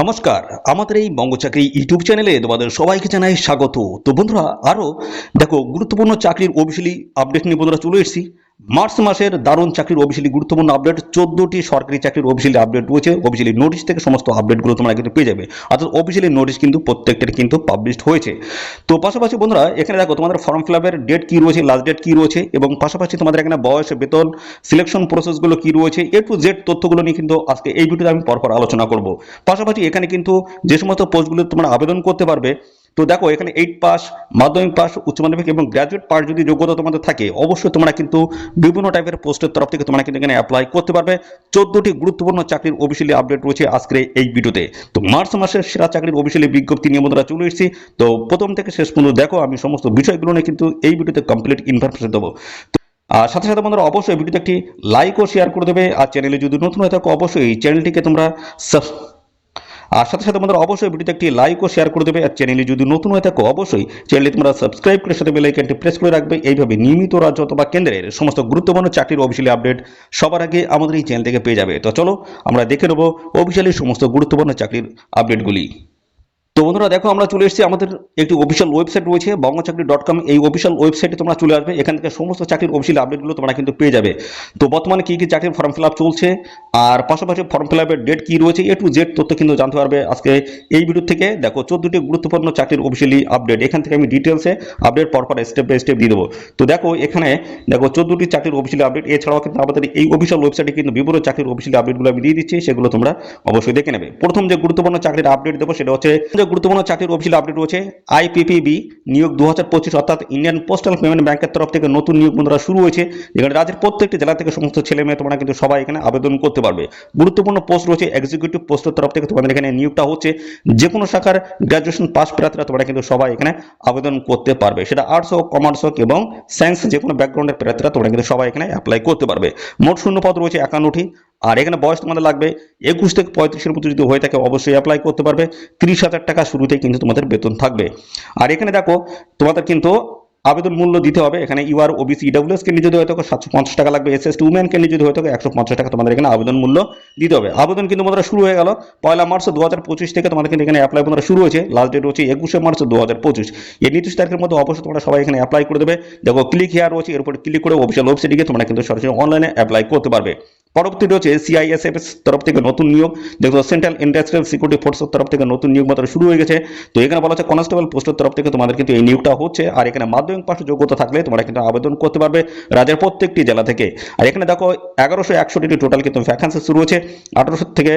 নমস্কার, আমাদের এই বঙ্গচাকরি ইউটিউব চ্যানেলে তোমাদের সবাইকে জানাই স্বাগত। তো বন্ধুরা আরও দেখো, গুরুত্বপূর্ণ চাকরির অফিসিয়ালি আপডেট নিয়ে বন্ধুরা চলে এসেছি। মার্চ মাসের দারুণ চাকরির অফিসিয়ালি গুরুত্বপূর্ণ আপডেট চোদ্দটি সরকারি চাকরির অফিসিয়ালি আপডেট রয়েছে। অফিসিয়ালি নোটিশ থেকে সমস্ত আপডেটগুলো তোমরা কিন্তু পেয়ে যাবে। অর্থাৎ অফিসিয়ালি নোটিশ কিন্তু প্রত্যেকটার কিন্তু পাবলিশড হয়েছে। তো পাশাপাশি বন্ধুরা, এখানে দেখো তোমাদের ফর্ম ফিল আপের ডেট কী রয়েছে লাস্ট ডেট কী রয়েছে, এবং পাশাপাশি তোমাদের এখানে বয়স, বেতন সিলেকশন প্রসেসগুলো কী রয়েছে এ টু জেড তথ্যগুলো নিয়ে কিন্তু আজকে এই ভিডিওতে আমি পরপর আলোচনা করব। পাশাপাশি এখানে কিন্তু যে সমস্ত পোস্টগুলো তোমরা আবেদন করতে পারবে তো দেখো, এখানে এইট পাস মাধ্যমিক পাস উচ্চ মাধ্যমিক এবং গ্র্যাজুয়েট পাস যদি যোগ্যতা তোমাদের থাকে, অবশ্যই তোমরা কিন্তু বিভিন্ন টাইপের পোস্টের তরফ থেকে তোমরা কিন্তু এখানে অ্যাপ্লাই করতে পারবে। চোদ্দটি গুরুত্বপূর্ণ চাকরির অফিসিয়ালি আপডেট রয়েছে আজকের এই ভিডিওতে। তো মার্চ মাসের সেরা চাকরির অফিসিয়ালি বিজ্ঞপ্তি নিয়ে বন্ধুরা চলে এসেছি। তো প্রথম থেকে শেষ পর্যন্ত দেখো, আমি সমস্ত বিষয়গুলো নিয়ে কিন্তু এই ভিডিওতে কমপ্লিট ইনফরমেশন দেবো। আর সাথে সাথে বন্ধুরা অবশ্যই ভিডিওতে একটি লাইক ও শেয়ার করে দেবে। আর চ্যানেলে যদি নতুন হয়ে থাকো, অবশ্যই চ্যানেলটিকে তোমরা আর সাথে সাথে বন্ধুরা অবশ্যই ভিডিওতে একটি লাইক ও শেয়ার করে দেবে। আর চ্যানেলে যদি নতুন হয়ে থাকো, অবশ্যই চ্যানেলে তোমরা সাবস্ক্রাইব করে সাথে বেল আইকনটি প্রেস করে রাখবে। এইভাবে নিয়মিত রাজ্য অথবা কেন্দ্রের সমস্ত গুরুত্বপূর্ণ চাকরির অফিসিয়ালি আপডেট সবার আগে আমাদের এই চ্যানেল থেকে পেয়ে যাবে। তো চলো আমরা দেখে নেব অফিসিয়ালি সমস্ত গুরুত্বপূর্ণ চাকরির আপডেটগুলি তো বন্ধুরা দেখো, আমরা চলে এসেছি আমাদের একটি অফিসিয়াল ওয়েবসাইট রয়েছে বঙ্গচাকরি ডট কম এই অফিসিয়াল ওয়েবসাইটে তোমরা চলে আসবে, এখান থেকে সমস্ত চাকরির অফিসিয়াল আপডেটগুলো তোমরা কিন্তু পেয়ে যাবে। তো বর্তমানে কী কী চাকরির ফর্ম ফিল আপ চলছে, আর পাশাপাশি ফর্ম ফিল আপের ডেট কী রয়েছে এ টু জেড তথ্য কিন্তু জানতে পারবে আজকে এই ভিডিও থেকে। দেখো, চোদ্দটি গুরুত্বপূর্ণ চাকরির অফিসিয়ালি আপডেট এখান থেকে আমি ডিটেলসে আপডেট পরপর স্টেপ বাই স্টেপ দিয়ে দেবো। তো দেখো, এখানে দেখো, চোদ্দটি চাকরির অফিসিয়ালি আপডেট এছাড়াও কিন্তু আমাদের এই অফিসিয়াল ওয়েবসাইটে কিন্তু বিভিন্ন চাকরির অফিসিয়ালি আপডেটগুলো আমি দিয়ে দিচ্ছি, সেগুলো তোমরা অবশ্যই দেখে নেবে। প্রথম যে গুরুত্বপূর্ণ চাকরির আপডেট দেবো, সেটা হচ্ছে গুরুত্বপূর্ণ চাকরির অফিসিয়াল আপডেট রয়েছে। আইপিপিবি নিয়োগ দু হাজার পঁচিশ, অর্থাৎ ইন্ডিয়ান পোস্টাল পেমেন্ট ব্যাংকের তরফ থেকে নতুন নিয়োগ বন্ধুরা শুরু হয়েছে, যেখানে রাজ্যের প্রত্যেকটি জেলা থেকে সমস্ত ছেলে মেয়ে তোমরা কিন্তু সবাই এখানে আবেদন করতে পারবে। গুরুত্বপূর্ণ পোস্ট রয়েছে এক্সিকিউটিভ পোস্টের তরফ থেকে তোমাদের এখানে নিয়োগটা হচ্ছে। যে কোনো শাখার গ্র্যাজুয়েশন পাস প্রার্থীরা তোমরা কিন্তু সবাই এখানে আবেদন করতে পারবে। সেটা আর্টস হোক কমার্স হোক এবং সায়েন্স যে কোনো ব্যাকগ্রাউন্ডের প্রার্থীরা তোমরা কিন্তু সবাই এখানে অ্যাপ্লাই করতে পারবে। মোট শূন্য পদ রয়েছে একান্নটি, আর এখানে বয়স তোমাদের লাগবে একুশ থেকে পঁয়ত্রিশের মতো যদি হয়ে থাকে অবশ্যই অ্যাপ্লাই করতে পারবে। তিরিশ হাজার টাকা শুরুতেই কিন্তু তোমাদের বেতন থাকবে। আর এখানে দেখো, তোমাদের কিন্তু আবেদন মূল্য দিতে হবে। এখানে ইউআর ওবিসি ইডাব্লিউএস কেন্দ্রে যদি হয়ে থাকে, সাতশো পঞ্চাশ টাকা লাগবে। এস এস উমেন কেন্দ্রে যদি হয়ে থাকে, একশো পঞ্চাশ টাকা তোমাদের এখানে আবেদন মূল্য দিতে হবে। আবেদন কিন্তু তোমাদের শুরু হয়ে গেল। পয়লা মার্চ দু হাজার পঁচিশ থেকে তোমাদের কিন্তু এখানে অ্যাপ্লাই তোমাদের শুরু হয়েছে। লাস্ট ডেট হচ্ছে একুশে মার্চ দু হাজার পঁচিশ। এই নির্দিষ্ট তারিখের মধ্যে অবশ্যই তোমরা সবাই এখানে অ্যাপ্লাই করে দেবে। দেখো ক্লিক হেয়ার রয়েছে, এর উপর ক্লিক করে অফিসিয়াল ওয়েবসাইটে গিয়ে তোমরা কিন্তু সরাসরি অনলাইনে অ্যাপ্লাই করতে পারবে। পরবর্তীটি হচ্ছে সিআইএসএফ তরফ থেকে নতুন নিয়োগ। দেখো সেন্ট্রাল ইন্ডাস্ট্রিয়াল সিকিউরিটি ফোর্সের তরফ থেকে নতুন নিয়োগ মাত্র শুরু হয়ে গেছে, তো এখানে বলা হচ্ছে কনস্টেবল পোস্টের তরফ থেকে তোমাদের কিন্তু এই নিয়োগটা হচ্ছে। আর এখানে মাধ্যমিক পাশ যোগ্যতা থাকলে তোমরা কিন্তু আবেদন করতে পারবে রাজ্যের প্রত্যেকটি জেলা থেকে। আর এখানে দেখো এগারোশো একষট্টি টোটাল কিন্তু ভ্যাকান্সি শুরু হচ্ছে আঠারোশো থেকে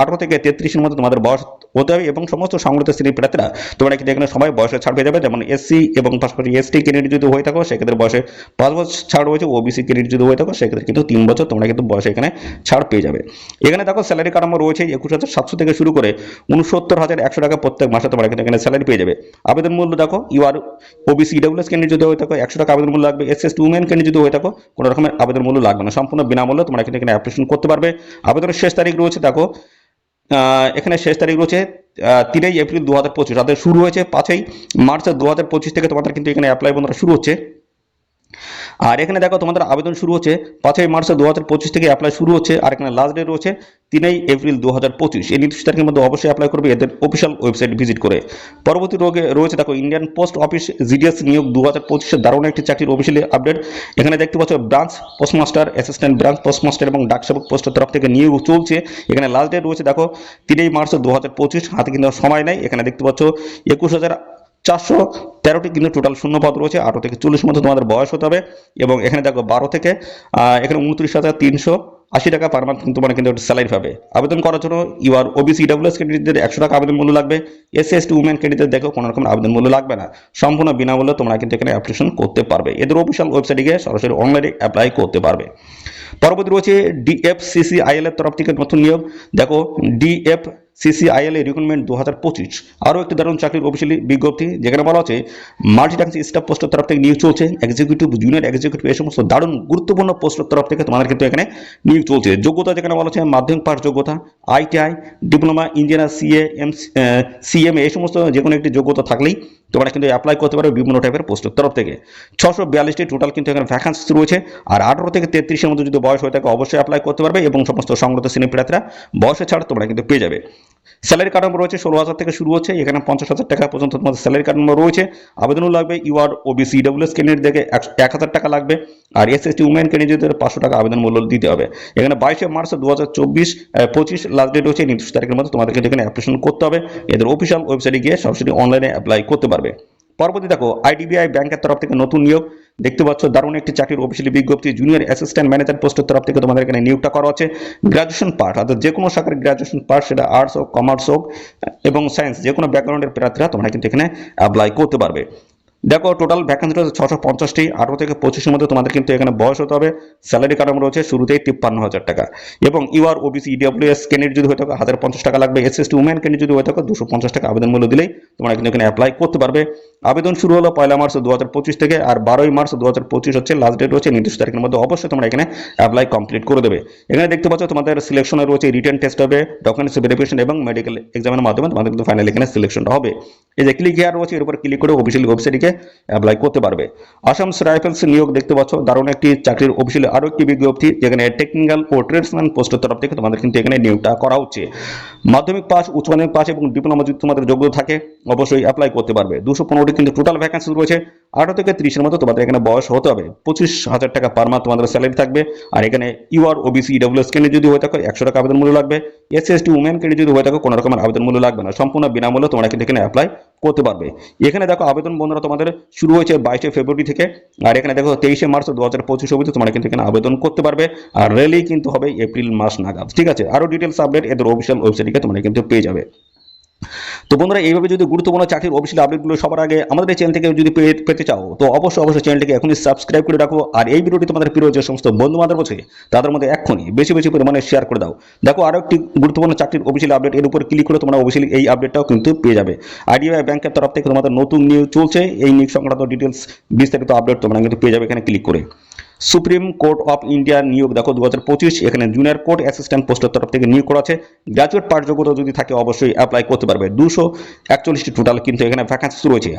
আঠারো থেকে তেত্রিশের মধ্যে তোমাদের বয়স হতে হবে এবং সমস্ত সংগঠিত শ্রেণির প্রার্থীরা তোমরা কিন্তু এখানে সবাই বয়সে ছাড় পেয়ে যাবে। যেমন এসসি এবং পাশাপাশি এসটি ক্যান্ডিডেট যদি হয়ে থাকো, সেক্ষেত্রে বয়সে পাঁচ বছর ছাড় রয়েছে। ওবিসি ক্যান্ডিডেট যদি হয়ে থাকো, সেক্ষেত্রে কিন্তু তিন বছর তোমরা কিন্তু বয়সে এখানে ছাড় পেয়ে যাবে। এখানে দেখো স্যালারি কাঠামো রয়েছে একুশ হাজার সাতশো থেকে শুরু করে উনসত্তর হাজার একশো টাকা প্রত্যেক মাসে তোমরা কিন্তু এখানে স্যালারি পেয়ে যাবে। আবেদন মূল্য দেখো ইউআর ওবিসি ইডাব্লিউএস ক্যান্ডিডেট যদি হয়ে থাকো, একশো টাকা আবেদন মূল্য লাগবে। S S T women candidate যদি হয়ে থাকো, কোনো রকমের আবেদন মূল্য লাগবে না। সম্পূর্ণ বিনামূল্যে তোমরা কিন্তু এখানে অ্যাপ্লিকেশন করতে পারবে। আবেদনের শেষ তারিখ রয়েছে দেখো এখানে শেষ তারিখ রয়েছে তিনই এপ্রিল দু হাজার পঁচিশ। তাদের শুরু হয়েছে পাঁচই মার্চ দু হাজার পঁচিশ থেকে তোমাদের কিন্তু এখানে অ্যাপ্লাই বন্ধুরা শুরু হচ্ছে। আর এখানে দেখো তোমাদের আবেদন শুরু হচ্ছে পাঁচই মার্চ দু হাজার পঁচিশ থেকে অ্যাপ্লাই শুরু হচ্ছে, আর এখানে লাস্ট ডেট রয়েছে তিনই এপ্রিল দু হাজার পঁচিশ। এই নির্দিষ্ট তারিখের মধ্যে অবশ্যই অ্যাপ্লাই করবে এদের অফিসিয়াল ওয়েবসাইট ভিজিট করে। পরবর্তী রোগে রয়েছে দেখো ইন্ডিয়ান পোস্ট অফিস জিডিএস নিয়োগ দু হাজার পঁচিশের দারুণ একটি চাকরির অফিসিয়ালি আপডেট এখানে দেখতে পাচ্ছ branch postmaster assistant branch postmaster এবং ডাকসেবক পোস্টের তরফ থেকে নিয়োগ চলছে। এখানে লাস্ট ডেট রয়েছে দেখো তিনই মার্চ দু হাজার পঁচিশ, হাতে কিন্তু সময় নেই। এখানে দেখতে পাচ্ছ একুশ হাজার চারশো তেরোটি কিন্তু টোটাল শূন্য পদ রয়েছে, আঠারো থেকে চল্লিশ মধ্যে তোমাদের বয়স হতে হবে। এবং এখানে দেখো বারো থেকে এখানে উনত্রিশ হাজার তিনশো আশি টাকা পার মান্থ তোমরা কিন্তু স্যালারি পাবে। আবেদন করার জন্য ইউআর ওবিসি ডাব্লিউএস ক্যান্ডিডেটদের একশো টাকা আবেদন মূল্য লাগবে। S S T women candidate দেখো কোনো রকম আবেদন মূল্য লাগবে না। সম্পূর্ণ বিনামূল্যে তোমরা কিন্তু এখানে অ্যাপ্লিকেশন করতে পারবে। এদের অফিসিয়াল ওয়েবসাইটে গিয়ে সরাসরি অনলাইনে অ্যাপ্লাই করতে পারবে। পরবর্তী রয়েছে ডিএফসিসিআইএল এর তরফ থেকে নতুন নিয়োগ। দেখো ডিএফ সিসিআইএল এর রিক্রুটমেন্ট দু হাজার পঁচিশ। আরও একটি দারুণ চাকরির অফিসিয়ালি বিজ্ঞপ্তি, যেখানে বলা হচ্ছে মাল্টিটাস্কিং স্টাফ পোস্টের তরফ থেকে নিয়োগ চলছে। এক্সিকিউটিভ জুনিয়র এক্সিকিউটিভ এই সমস্ত দারুণ গুরুত্বপূর্ণ পোস্টের তরফ থেকে তোমাদের কিন্তু এখানে নিয়োগ চলছে। যোগ্যতা যেখানে বলা হচ্ছে, মাধ্যমিক পাস যোগ্যতা ITI diploma engineer CA M CM এই সমস্ত যে কোনো একটি যোগ্যতা থাকলেই তোমরা কিন্তু অ্যাপ্লাই করতে পারবে বিভিন্ন টাইপের পোস্টের তরফ থেকে। ছশো বিয়াল্লিশটি টোটাল কিন্তু এখানে ভ্যাকান্সি রয়েছে। আর আঠারো থেকে তেত্রিশের মধ্যে যদি বয়স হয়ে থাকে, অবশ্যই অ্যাপ্লাই করতে পারবে এবং সমস্ত সংগত শ্রেণি প্রার্থীরা বয়সে ছাড় তোমরা কিন্তু পেয়ে যাবে। স্যালারি কার্ড নম্বর রয়েছে, ষোলো হাজার থেকে শুরু হচ্ছে, এখানে পঞ্চাশ হাজার টাকা পর্যন্ত তোমাদের স্যালারি কার্ড নম্বর রয়েছে। আবেদনও লাগবে ইউআর ওবিসি ডব্লিউএস ক্যান্ডিডেট দেখে এক হাজার টাকা লাগবে, আর এস এস টি উমেন ক্যান্ডিডেটদের পাঁচশো টাকা আবেদন মূল্য দিতে হবে। এখানে বাইশে মার্চ দু হাজার চব্বিশ পঁচিশ লাস্ট ডেট রয়েছে নির্দিষ্ট তারিখের মধ্যে তোমাদেরকে এখানে অ্যাপ্লিকেশন করতে হবে, এদের অফিসিয়াল ওয়েবসাইটে গিয়ে সরাসরি অনলাইনে অ্যাপ্লাই করতে পারবে। পরবর্তী দেখো আইডিবিআই ব্যাংকের তরফ থেকে নতুন নিয়োগ। দেখতে পাচ্ছ, দারুণ একটি চাকরির অফিসিয়ালি বিজ্ঞপ্তি। জুনিয়র অ্যাসিস্ট্যান্ট ম্যানেজার পোস্টের তরফ থেকে তোমাদের এখানে নিয়োগটা করা হচ্ছে। গ্রাজুয়েশন পার্ট, অর্থাৎ যে কোনো শাখার গ্রাজুয়েশন পার্ট, সেটা আর্টস হোক কমার্স হোক, এবং সায়েন্স যে কোনো ব্যাকগ্রাউন্ডের প্রার্থীরা তোমরা কিন্তু এখানে অ্যাপ্লাই করতে পারবে। দেখো টোটাল ভ্যাকেন্সি রয়েছে ছশো পঞ্চাশটি। আঠারো থেকে পঁচিশের মধ্যে তোমাদের কিন্তু এখানে বয়স হতে হবে। স্যালারি কারণ রয়েছে শুরুতেই তিপ্পান্ন হাজার টাকা। এবং ইউআর ওবিসি ইডব্লিউএস ক্যান্ডিডেট যদি হয়ে থাকে, হাজার পঞ্চাশ টাকা লাগবে। S S T women candidate যদি হয়ে থাকে, দুশো পঞ্চাশ টাকা আবেদন মূল্য দিলেই তোমরা কিন্তু এখানে অ্যাপ্লাই করতে পারবে। আবেদন শুরু হলো পয়লা মার্চ দু হাজার পঁচিশ থেকে, আর বারোই মার্চ দু হাজার পঁচিশ হচ্ছে লাস্ট ডেট রয়েছে। নির্দিষ্ট তারিখের মধ্যে অবশ্যই তোমরা এখানে অ্যাপ্লাই কমপ্লিট করে দেবে। এখানে দেখতে পাচ্ছ, তোমাদের সিলেকশনে রয়েছে রিটার্ন টেস্ট হবে ডকুমেন্টস ভেরিফিকেশন এবং মেডিকেল এক্সামের মাধ্যমে তোমাদের কিন্তু ফাইনাল এখানে সিলেকশনটা হবে। এই যে ক্লিক হেয়ার রয়েছে, এর উপর ক্লিক করে অফিসিয়াল ওয়েবসাইটে অ্যাপ্লাই করতে পারবে। আসাম রাইফেলস নিয়োগ দেখতে পাচ্ছ, দারুণ একটি চাকরির অফিসিয়াল আরও একটি বিজ্ঞপ্তি, যেখানে টেকনিক্যাল ও ট্রেডসম্যান পোস্টের তরফ থেকে তোমাদের কিন্তু এখানে নিয়োগটা করা হচ্ছে। মাধ্যমিক পাস উচ্চ মাধ্যমিক পাস এবং ডিপ্লোমা যদি তোমাদের যোগ্য থাকে, অবশ্যই অ্যাপ্লাই করতে পারবে। দুশো পনেরোটি কিন্তু টোটাল ভ্যাকেন্সি রয়েছে, আঠারো থেকে ত্রিশের মতো তোমাদের এখানে বয়স হতে হবে। পঁচিশ হাজার টাকা পার মান্থ তোমাদের স্যালারি থাকবে। আর এখানে ইউআর ওবিসি ডব্লিউএস কেন্দ্রে যদি হয়ে থাকে, একশো টাকা আবেদন মূল্য লাগবে। এস এস টি উমেন কেন্দ্রে যদি হয়ে থাকে, কোনো রকমের আবেদন মূল্য লাগবে না। সম্পূর্ণ বিনামূল্যে তোমরা কিন্তু এখানে অ্যাপ্লাই করতে পারবে। এখানে দেখো আবেদন বন্ধুরা তোমাদের শুরু হয়েছে বাইশে ফেব্রুয়ারি থেকে। আর এখানে দেখো তেইশে মার্চ দু হাজার পঁচিশ অবধি তোমরা কিন্তু এখানে আবেদন করতে পারবে। আর রেলি কিন্তু হবে এপ্রিল মাস নাগাদ। ঠিক আছে? আরও ডিটেলস আপডেট এদের অফিসিয়াল ওয়েবসাইটে তোমরা কিন্তু পেয়ে যাবে। তো বন্ধুরা, এইভাবে যদি গুরুত্বপূর্ণ চাকরির অফিসিয়াল আপডেটগুলো সবার আগে আমাদের এই চ্যানেল থেকে যদি পেতে চাও, তো অবশ্যই অবশ্যই চ্যানেলটিকে এখনই সাবস্ক্রাইব করে রাখো। আর এই ভিডিওটি তোমাদের প্রিয় যে সমস্ত বন্ধু বান্ধব আছে, তাদের মধ্যে এক্ষুনি বেশি বেশি পরিমাণে শেয়ার করে দাও। দেখো, আরও একটি গুরুত্বপূর্ণ চাকরির অফিসিয়াল আপডেট এর উপর ক্লিক করে তোমরা অফিসিয়ালি এই আপডেটটাও কিন্তু পেয়ে যাবে। আইডিআই ব্যাংকের তরফ থেকে তোমাদের নতুন নিউজ চলছে, এই নিউজ সংক্রান্ত ডিটেলস বিস্তারিত আপডেট তোমরা কিন্তু পেয়ে যাবে এখানে ক্লিক করে। সুপ্রিম কোর্ট অফ ইন্ডিয়া নিয়োগ, দেখো দু হাজার পঁচিশ, এখানে জুনিয়র কোর্ট অ্যাসিস্ট্যান্ট পোস্টের তরফ থেকে নিয়োগ করা আছে। গ্র্যাজুয়েট পাস যোগ্যতা যদি থাকে, অবশ্যই অ্যাপ্লাই করতে পারবে। দুশো একচল্লিশটি টোটাল কিন্তু এখানে ভ্যাকান্সি রয়েছে।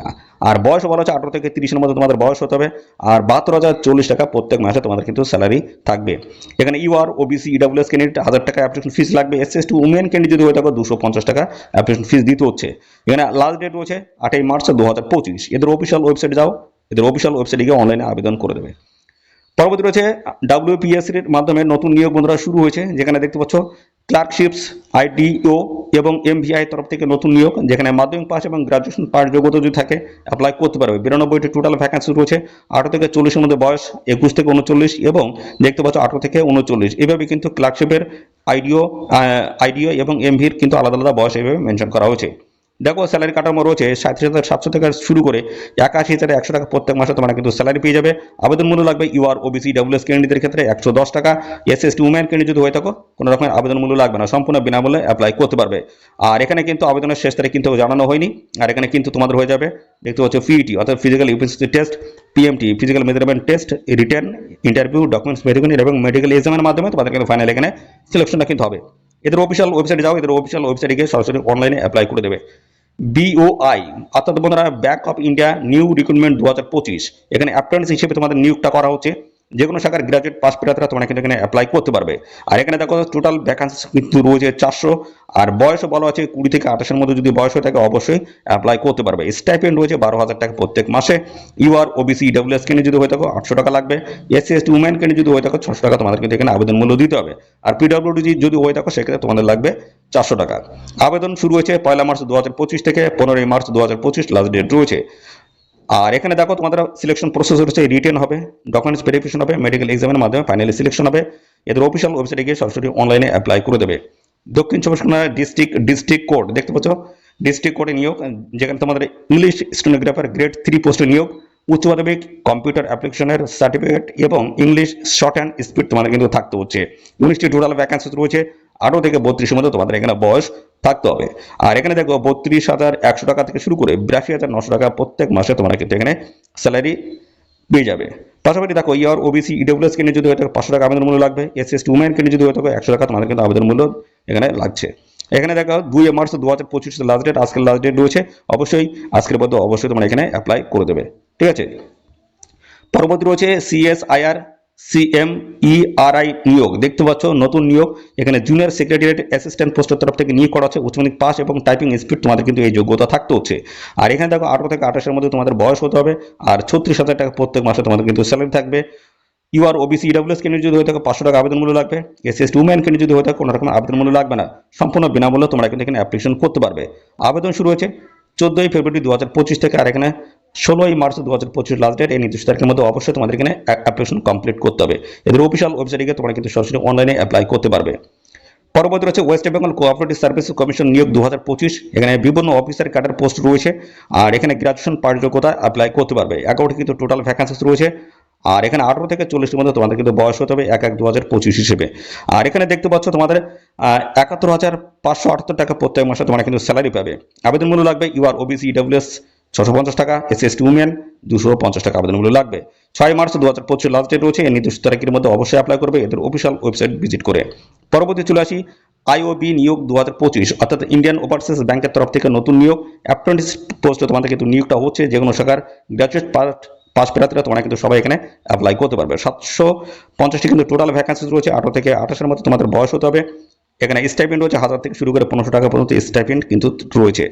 আর বয়স বলা হচ্ছে আঠারো থেকে তিরিশের মধ্যে তোমাদের বয়স হতে হবে। আর বাহাত্তর হাজার চল্লিশ টাকা প্রত্যেক মাসে তোমাদের কিন্তু স্যালারি থাকবে। এখানে U UR OBC EWS candidate হাজার টাকা অ্যাপ্লিকেশন ফিস লাগবে। S S T women candidate যদি হয়ে থাকে, দুশো পঞ্চাশ টাকা অ্যাপ্লিকেশন ফিস দিতে হচ্ছে। এখানে লাস্ট ডেট রয়েছে আটই মার্চ দু হাজার পঁচিশ। এদের অফিসিয়াল ওয়েবসাইটে যাও। এদের অফিসিয়াল ওয়েবসাইটে গিয়ে অনলাইনে আবেদন করে দেবে। পরবর্তী রয়েছে ডাব্লিউপিএসসির মাধ্যমে নতুন নিয়োগ বন্ধুরা শুরু হয়েছে, যেখানে দেখতে পাচ্ছ ক্লার্কশিপস আইডিও এবং এমভিআই তরফ থেকে নতুন নিয়োগ, যেখানে মাধ্যমিক পাস এবং গ্রাজুয়েশন পাস যোগ্যতা যদি থাকে অ্যাপ্লাই করতে পারবে। বিরানব্বইটি টোটাল ভ্যাকান্সি রয়েছে, আঠারো থেকে চল্লিশের মধ্যে বয়স, একুশ থেকে উনচল্লিশ এবং দেখতে পাচ্ছ আঠারো থেকে উনচল্লিশ। এভাবে কিন্তু ক্লার্কশিপের আইডিও আইডিও এবং এমভির কিন্তু আলাদা আলাদা বয়স এভাবে মেনশন করা হয়েছে। দেখো স্যালারি কাঠামো রয়েছে সাঁত্রিশ হাজার সাতশো থেকে শুরু করে একাশি হাজার একশো টাকা প্রত্যেক মাসে তোমরা কিন্তু স্যালারি পেয়ে যাবে। আবেদন মূল্য লাগবে ইউআর ওবিসি ডাব্লিউএস ক্যান্ডিডেটের ক্ষেত্রে একশো দশ টাকা। S S T women candidate যদি হয়ে থাকো, কোনো রকমের আবেদন মূল্য লাগবে না, সম্পূর্ণ বিনামূল্যে অ্যাপ্লাই করতে পারবে। আর এখানে কিন্তু আবেদনের শেষ তারিখ কিন্তু জানানো হয়নি, আর এখানে কিন্তু তোমাদের হয়ে যাবে, দেখতে পাচ্ছ ফিইটি অর্থাৎ physical UPSC test PMT physical measurement test written interview documents verification এবং মেডিকেল এক্সামের মাধ্যমে তোমাদের কিন্তু ফাইনাল এখানে সিলেকশনটা কিন্তু হবে। এদের অফিসিয়াল ওয়েবসাইটে যাও, এদের অফিসিয়াল ওয়েবসাইটে গিয়ে সরাসরি অনলাইনে অ্যাপ্লাই করে দেবে। বিওআই অর্থাৎ বন্ধুরা Bank of India new recruitment দু হাজার পঁচিশ। এখানে অ্যাপ্রেন্টিস হিসেবে তোমাদের নিয়োগটা করা হচ্ছে। যে কোনো শাখার গ্রাজুয়েট পাস প্রার্থীরা তোমরা কিন্তু এখানে অ্যাপ্লাই করতে পারবে। আর এখানে দেখো টোটাল ভ্যাকান্সি কিন্তু রয়েছে চারশো। আর বয়সও বলা আছে, কুড়ি থেকে আঠাশের মধ্যে যদি বয়স হয়ে থাকে অবশ্যই অ্যাপ্লাই করতে পারবে। স্টাইপেন্ড রয়েছে বারো হাজার টাকা প্রত্যেক মাসে। ইউআর ওবিসি ডাব্লিউএস কেনে যদি হয়ে থাকো আটশো টাকা লাগবে। এসসি এসটি উমেন কেনে যদি হয়ে থাকো ছশো টাকা তোমাদের কিন্তু এখানে আবেদন মূল্য দিতে হবে। আর পিডব্লিউডি যদি হয়ে থাকো সেক্ষেত্রে তোমাদের লাগবে চারশো টাকা। আবেদন শুরু হয়েছে পয়লা মার্চ দু হাজার পঁচিশ থেকে পনেরোই মার্চ দু হাজার পঁচিশ লাস্ট ডেট রয়েছে। আর এখানে দেখো তোমাদের সিলেকশন প্রসেস হচ্ছে রিটেন হবে ডকুমেন্টস ভেরিফিকেশন হবে মেডিকেল এক্সামের মাধ্যমে ফাইনালি সিলেকশন হবে। এদের অফিসিয়াল ওয়েবসাইটে গিয়ে সরাসরি অনলাইনে অ্যাপ্লাই করে দেবে। দক্ষিণ চব্বিশ পরগনা ডিস্ট্রিক্ট ডিস্ট্রিক্ট কোড দেখতে পাচ্ছ? ডিস্ট্রিক্ট কোডে নিয়োগ, যেখানে তোমাদের ইংলিশ স্টেনোগ্রাফার গ্রেড থ্রি পোস্টে নিয়োগ, উচ্চ মাধ্যমিক কম্পিউটার অ্যাপ্লিকেশনের সার্টিফিকেট এবং ইংলিশ শর্ট অ্যান্ড স্পিড তোমাদের কিন্তু থাকতে হচ্ছে। উনিশটি টোটাল ভ্যাকান্সি রয়েছে আঠারো থেকে বত্রিশের মধ্যে তোমাদের এখানে বয়স থাকতে হবে। আর এখানে দেখো বত্রিশ হাজার একশো টাকা থেকে শুরু করে বিরাশি হাজার নশো টাকা প্রত্যেক মাসে তোমরা কিন্তু এখানে স্যালারি পেয়ে যাবে। পাশাপাশি দেখো ইয়ার ওবিসি ইডব্লিউএস কিনে যদি হয়ে থাকে পাঁচশো টাকা আবেদন মূল্য লাগবে। এস এস উমেন কিনে যদি হয়ে থাকে একশো টাকা তোমাদের কিন্তু আবেদন মূল্য এখানে লাগছে। এখানে দেখো দুই মার্চ দু হাজার পঁচিশ লাস্ট ডেট আজকের লাস্ট ডেট রয়েছে। অবশ্যই আজকের মধ্যে অবশ্যই তোমরা এখানে অ্যাপ্লাই করে দেবে। ঠিক আছে? পরবর্তী রয়েছে সিএসআইআর সিএম ইআরআই নিয়োগ। দেখতে পাচ্ছ, নতুন নিয়োগ। এখানে জুনিয়র সেক্রেটারিয়েট অ্যাসিস্ট্যান্ট পোস্টের তরফ থেকে নিয়োগ করা হচ্ছে। উচ্চ মাধ্যমিক পাস এবং টাইপিং স্পিড তোমাদের কিন্তু এই যোগ্যতা থাকতে হচ্ছে। আর এখানে দেখো, আঠারো থেকে আঠাশের মধ্যে তোমাদের বয়স হতে হবে। আর ছত্রিশ হাজার টাকা প্রত্যেক মাসে তোমাদের কিন্তু স্যালারি থাকবে। ইউ ইউআর ওবিসি ইডাব্লিউএস কেন্দ্রে যদি হয়ে থাকে, পাঁচশো টাকা আবেদন মূল্য লাগবে। এস এস উম্যান কেন্দ্রে যদি হয়ে থাকে, কোনো রকম আবেদন মূল্য লাগবে না। সম্পূর্ণ বিনামূল্যে তোমরা কিন্তু এখানে অ্যাপ্লিকেশন করতে পারবে। আবেদন শুরু হয়েছে চোদ্দোই ফেব্রুয়ারি দু হাজার পঁচিশ থেকে। আর এখানে ষোলোই মার্চ দু হাজার পঁচিশ লাস্ট ডেট এই নির্দিষ্ট তারিখের মধ্যে অবশ্যই তোমাদের এখানে অ্যাপ্লিকেশন কমপ্লিট করতে হবে। এদের অফিসিয়াল ওয়েবসাইটে গিয়ে তোমরা কিন্তু সরাসরি অনলাইনে অ্যাপ্লাই করতে পারবে। পরবর্তী রয়েছে West Bengal cooperative service commission নিয়োগ দু হাজার পঁচিশ। এখানে বিভিন্ন অফিসার ক্যাডার পোস্ট রয়েছে। আর এখানে গ্রাজুয়েশন পার যোগ্যতা অ্যাপ্লাই করতে পারবে। এগারোটি কিন্তু টোটাল ভ্যাকান্সিস রয়েছে। আর এখানে আঠারো থেকে চল্লিশের মধ্যে তোমাদের কিন্তু বয়স হতে হবে এক এক দু হাজার পঁচিশ হিসেবে। আর এখানে দেখতে পাচ্ছ তোমাদের একাত্তর হাজার পাঁচশো আটাত্তর টাকা প্রত্যেক মাসে তোমরা কিন্তু স্যালারি পাবে। আবেদন মূল্য লাগবে ইউআর ওবিসি ইডাব্লিউএস ছশো পঞ্চাশ টাকা এস এস টি উমেন দুশো পঞ্চাশ টাকা আবেদনগুলো লাগবে। ছয় মার্চ দু হাজার পঁচিশ লাস্ট ডেট রয়েছে, এই নির্দিষ্ট তারিখের মধ্যে অবশ্যই অ্যাপ্লাই করবে, এদের অফিসিয়াল ওয়েবসাইট ভিজিট করে। পরবর্তী চলে আসি আইওবি নিয়োগ দু হাজার পঁচিশ, অর্থাৎ ইন্ডিয়ান ওভারসিজ ব্যাংকের তরফ থেকে নতুন নিয়োগ। অ্যাপ্রেন্টিস পোস্টে তোমাদের কিন্তু নিয়োগটা হচ্ছে, যে কোনো শাখার গ্র্যাজুয়েট পার্ট পাস প্রার্থীরা তোমরা কিন্তু সবাই এখানে অ্যাপ্লাই করতে পারবে। সাতশো পঞ্চাশটি কিন্তু টোটাল ভ্যাকান্সিস রয়েছে, আঠারো থেকে আঠাশের মধ্যে তোমাদের বয়স হতে হবে। এখানে স্টাইপেন্ড রয়েছে হাজার থেকে শুরু করে পনেরোশো টাকা পর্যন্ত স্টাইপেন্ড কিন্তু রয়েছে।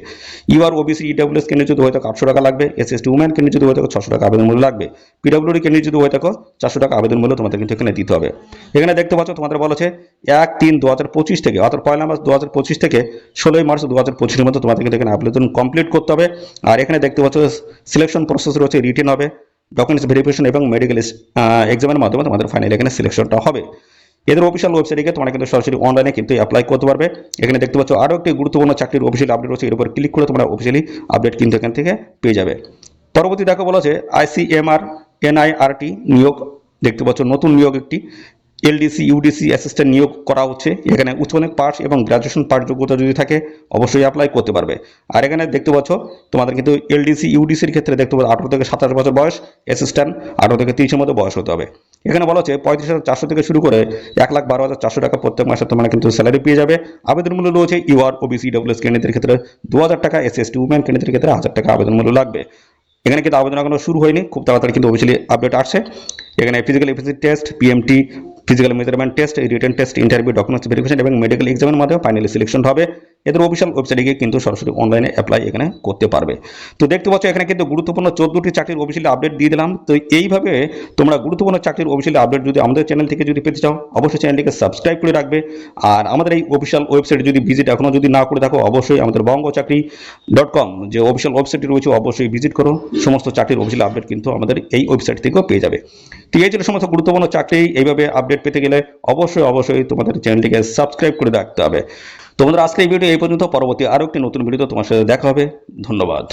ইউআর ওবিসি ইডাব্লিউএস কেন্দ্রে যদি হয়ে থাকে আটশো টাকা লাগবে। এস এস টি উম্যান কেন্দ্রে যদি হয়ে থাকে ছশো টাকা আবেদন মূল্য লাগবে। পিডব্লিউডি কেন্দ্রে যদি হয়ে থাকো চারশো টাকা আবেদন মূল্য তোমাদের কিন্তু এখানে দিতে হবে। এখানে দেখতে পাচ্ছ তোমাদের বলেছে এক তিন দু হাজার পঁচিশ থেকে, অর্থাৎ পয়লা মার্চ দু হাজার পঁচিশ থেকে ষোলোই মার্চ দু হাজার পঁচিশের মধ্যে তোমাদের কিন্তু এখানে আবেদন কমপ্লিট করতে হবে। আর এখানে দেখতে পাচ্ছ সিলেকশন প্রসেস রয়েছে রিটেন হবে ডকুমেন্টস ভেরিফিকেশন এবং মেডিকেল এক্সামের মাধ্যমে তোমাদের ফাইনাল এখানে সিলেকশনটা হবে। এদের অফিসিয়াল ওয়েবসাইটে গিয়ে তোমরা কিন্তু সরাসরি অনলাইনে কিন্তু অ্যাপ্লাই করতে পারবে। এখানে দেখতে পাচ্ছ আরও একটি গুরুত্বপূর্ণ চাকরির অফিসিয়াল আপডেট রয়েছে। এর উপর ক্লিক করে তোমরা অফিসিয়ালি আপডেট কিন্তু এখান থেকে পেয়ে যাবে। পরবর্তী দেখো বলা আছে আইসিএমআর এনআইআরটি নিয়োগ। দেখতে পাচ্ছ নতুন নিয়োগ একটি। এলডিসি ইউডিসি অ্যাসিস্ট্যান্ট নিয়োগ করা হচ্ছে। এখানে উচ্চ মাধ্যমিক পাস এবং গ্রাজুয়েশন পাস যোগ্যতা যদি থাকে, অবশ্যই অ্যাপ্লাই করতে পারবে। আর এখানে দেখতে পাচ্ছ তোমাদের কিন্তু এলডিসি ইউডিসির ক্ষেত্রে দেখতে পাচ্ছ আঠারো থেকে সাতাশ বছর বয়স অ্যাসিস্ট্যান্ট আঠারো থেকে তিরিশের মধ্যে বয়স হতে হবে। এখানে বলা হচ্ছে পঁয়ত্রিশ হাজার চারশো থেকে শুরু করে এক লাখ বারো হাজার চারশো টাকা প্রত্যেক মাসে তোমরা কিন্তু স্যালারি পেয়ে যাবে। আবেদন মূল্য রয়েছে ইউআর ওবিসি ডব্লিউএস ক্যান্ডিডেটের ক্ষেত্রে দু হাজার টাকা এস এস টি উম্যান ক্যান্ডিডেটের ক্ষেত্রে হাজার টাকা আবেদন মূল্য লাগবে। এখানে কিন্তু আবেদন এখনও শুরু হয়নি, খুব তাড়াতাড়ি কিন্তু অফিসিয়ালি আপডেট আসছে। এখানে physical efficiency test PMT physical measurement test written test interview documents verification এবং মেডিকেল এক্সামের মাধ্যমে ফাইনালি সিলেকশন হবে। এদের অফিসিয়াল ওয়েবসাইটে গিয়ে কিন্তু সরাসরি অনলাইনে অ্যাপ্লাই এখানে করতে পারবে। তো দেখতে পাচ্ছ, এখানে কিন্তু গুরুত্বপূর্ণ চোদ্দটি চাকরির অফিসিয়ালি আপডেট দিয়ে দিলাম। তো এইভাবে তোমরা গুরুত্বপূর্ণ চাকরির অফিসিয়ালি আপডেট যদি আমাদের চ্যানেল থেকে যদি পেতে চাও, অবশ্যই চ্যানেলটিকে সাবস্ক্রাইব করে রাখবে। আর আমাদের এই অফিসিয়াল ওয়েবসাইটে যদি ভিজিট এখনও যদি না করে থাকো, অবশ্যই আমাদের বঙ্গ চাকরি ডট কম যে অফিসিয়াল ওয়েবসাইটটি রয়েছে, অবশ্যই ভিজিট করো। সমস্ত চাকরির অফিসিয়াল আপডেট কিন্তু আমাদের এই ওয়েবসাইট থেকেও পেয়ে যাবে। ঠিক এই ছিল সমস্ত গুরুত্বপূর্ণ চাকরি। এইভাবে আপডেট পেতে গেলে অবশ্যই অবশ্যই তোমাদের চ্যানেলটিকে সাবস্ক্রাইব করে রাখতে হবে। তোমাদের আজকে এই ভিডিও এই পর্যন্ত। পরবর্তী আরও একটি নতুন ভিডিও তোমার সাথে দেখা হবে। ধন্যবাদ।